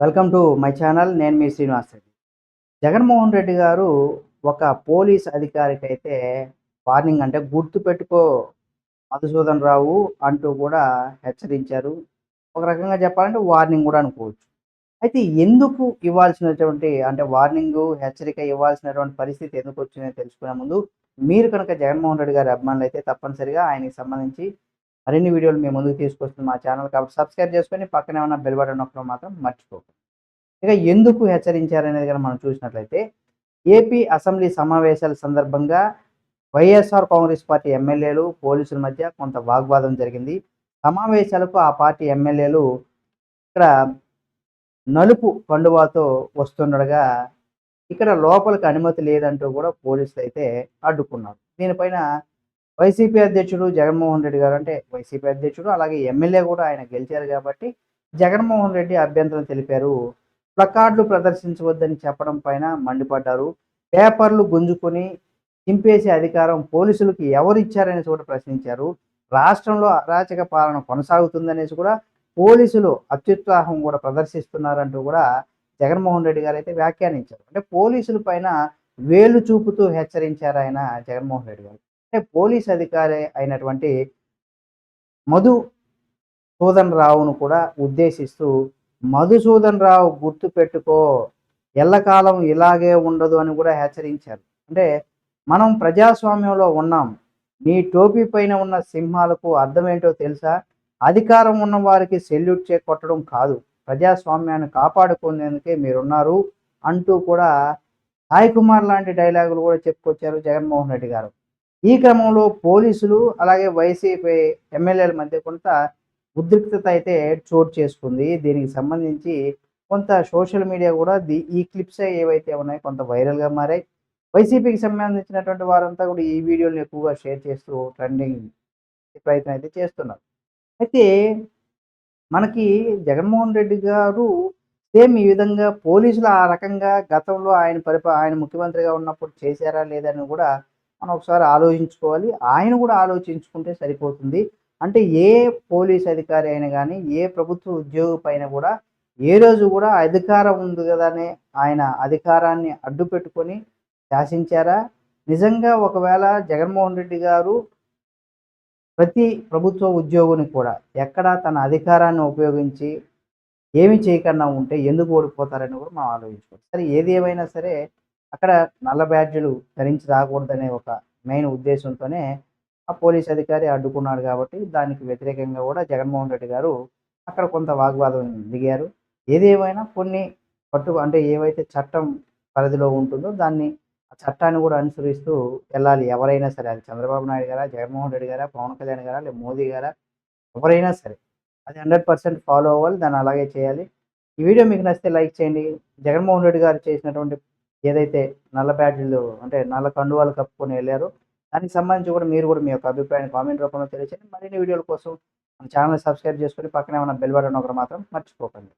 Welcome to my channel. నేను మీ శ్రీనివాస్ రెడ్డి. జగన్మోహన్ రెడ్డి గారు ఒక పోలీస్ అధికారికి అయితే వార్నింగ్ అంటే గుర్తు పెట్టుకో మధుసూదన్ రావు అంటూ కూడా హెచ్చరించారు. ఒక రకంగా చెప్పాలంటే వార్నింగ్ కూడా అనుకోవచ్చు. అయితే ఎందుకు ఇవ్వాల్సినటువంటి అంటే వార్నింగ్ హెచ్చరిక ఇవ్వాల్సినటువంటి పరిస్థితి ఎందుకు వచ్చిందో తెలుసుకునే ముందు మీరు కనుక జగన్మోహన్ రెడ్డి గారి అభిమానులు అయితే తప్పనిసరిగా ఆయనకి సంబంధించి మరిన్ని వీడియోలు మేము ముందుకు తీసుకొస్తుంది మా ఛానల్ కాబట్టి సబ్స్క్రైబ్ చేసుకొని పక్కనే ఉన్న బెల్ బటన్ నొక్కడం మాత్రం మర్చిపోకండి ఇక ఎందుకు హెచ్చరించారనేది కనుక మనం చూసినట్లయితే ఏపీ అసెంబ్లీ సమావేశాల సందర్భంగా వైఎస్ఆర్ కాంగ్రెస్ పార్టీ ఎమ్మెల్యేలు పోలీసుల మధ్య కొంత వాగ్వాదం జరిగింది. సమావేశాలకు ఆ పార్టీ ఎమ్మెల్యేలు ఇక్కడ నలుపు కండువాతో వస్తుండగా ఇక్కడ లోపలికి అనుమతి లేదంటూ కూడా పోలీసులు అయితే అడ్డుకున్నారు. దీనిపైన వైసీపీ అధ్యక్షుడు జగన్మోహన్ రెడ్డి గారు అంటే వైసీపీ అధ్యక్షుడు అలాగే ఎమ్మెల్యే కూడా ఆయన గెలిచారు కాబట్టి జగన్మోహన్ రెడ్డి అభ్యంతరం తెలిపారు. ప్లకార్డులు ప్రదర్శించవద్దని చెప్పడం పైన మండిపడ్డారు. పేపర్లు గుంజుకొని చింపేసే అధికారం పోలీసులకు ఎవరు ఇచ్చారనేసి కూడా ప్రశ్నించారు. రాష్ట్రంలో అరాచక పాలన కొనసాగుతుందనేసి కూడా పోలీసులు అత్యుత్సాహం కూడా ప్రదర్శిస్తున్నారంటూ కూడా జగన్మోహన్ రెడ్డి గారు అయితే వ్యాఖ్యానించారు. అంటే పోలీసుల పైన వేలు చూపుతూ హెచ్చరించారు ఆయన జగన్మోహన్ రెడ్డి గారు. అంటే పోలీస్ అధికారి అయినటువంటి మధు సూదన్ రావును కూడా ఉద్దేశిస్తూ మధుసూదన్ రావు గుర్తు పెట్టుకో ఎల్లకాలం ఇలాగే ఉండదు అని కూడా హెచ్చరించారు. అంటే మనం ప్రజాస్వామ్యంలో ఉన్నాం. నీ టోపీ పైన ఉన్న సింహాలకు అర్థం ఏంటో తెలుసా? అధికారం ఉన్న వారికి సెల్యూట్ చే కొట్టడం కాదు. ప్రజాస్వామ్యాన్ని కాపాడుకునేందుకే మీరున్నారు అంటూ కూడా సాయి కుమార్ లాంటి డైలాగులు కూడా చెప్పుకొచ్చారు జగన్మోహన్ రెడ్డి గారు. ఈ క్రమంలో పోలీసులు అలాగే వైసీపీ ఎమ్మెల్యేల మధ్య కొంత ఉద్రిక్తత అయితే చోటు చేసుకుంది. దీనికి సంబంధించి కొంత సోషల్ మీడియా కూడా ది ఈ క్లిప్స్ ఏవైతే ఉన్నాయో కొంత వైరల్గా మారాయి. వైసీపీకి సంబంధించినటువంటి వారంతా కూడా ఈ వీడియోని ఎక్కువగా షేర్ చేస్తూ ట్రెండింగ్ ప్రయత్నం అయితే చేస్తున్నారు. అయితే మనకి జగన్మోహన్ రెడ్డి గారు సేమ్ ఈ విధంగా పోలీసులు ఆ రకంగా గతంలో ఆయన పరిపా ఆయన ముఖ్యమంత్రిగా ఉన్నప్పుడు చేశారా లేదని కూడా మనం ఒకసారి ఆలోచించుకోవాలి. ఆయన కూడా ఆలోచించుకుంటే సరిపోతుంది. అంటే ఏ పోలీస్ అధికారి అయినా కానీ ఏ ప్రభుత్వ ఉద్యోగి పైన కూడా ఏ రోజు కూడా అధికారం ఉంది కదనే ఆయన అధికారాన్ని అడ్డు పెట్టుకొని శాసించారా? నిజంగా ఒకవేళ జగన్మోహన్ రెడ్డి గారు ప్రతి ప్రభుత్వ ఉద్యోగిని కూడా ఎక్కడ తన అధికారాన్ని ఉపయోగించి ఏమి చేయకుండా ఉంటే ఎందుకు ఓడిపోతారని కూడా మనం ఆలోచించుకోవాలి. సరే ఏది ఏమైనా సరే అక్కడ నల్ల బ్యాడ్జులు ధరించి రాకూడదనే ఒక మెయిన్ ఉద్దేశంతోనే ఆ పోలీస్ అధికారి అడ్డుకున్నాడు కాబట్టి దానికి వ్యతిరేకంగా కూడా జగన్మోహన్ రెడ్డి గారు అక్కడ కొంత వాగ్వాదం దిగారు. ఏదేమైనా కొన్ని పట్టు అంటే ఏవైతే చట్టం పరిధిలో ఉంటుందో దాన్ని ఆ చట్టాన్ని కూడా అనుసరిస్తూ వెళ్ళాలి. ఎవరైనా సరే అది చంద్రబాబు నాయుడు గారా జగన్మోహన్ రెడ్డి గారా పవన్ కళ్యాణ్ గారా లేదా మోదీ గారా ఎవరైనా సరే అది హండ్రెడ్ పర్సెంట్ ఫాలో అవ్వాలి. దాన్ని అలాగే చేయాలి. ఈ వీడియో మీకు నచ్చితే లైక్ చేయండి. జగన్మోహన్ రెడ్డి గారు చేసినటువంటి ఏదైతే నల్ల ప్యాడ్లు అంటే నల్ల కండువాలు కప్పుకొని వెళ్ళారో దానికి సంబంధించి కూడా మీరు కూడా మీ యొక్క అభిప్రాయాన్ని కామెంట్ రూపంలో తెలియచేయండి. మరిన్ని వీడియోల కోసం మన ఛానల్ సబ్స్క్రైబ్ చేసుకొని పక్కనే ఉన్న బెల్ బటన్ ఒకటి మాత్రం మర్చిపోకండి.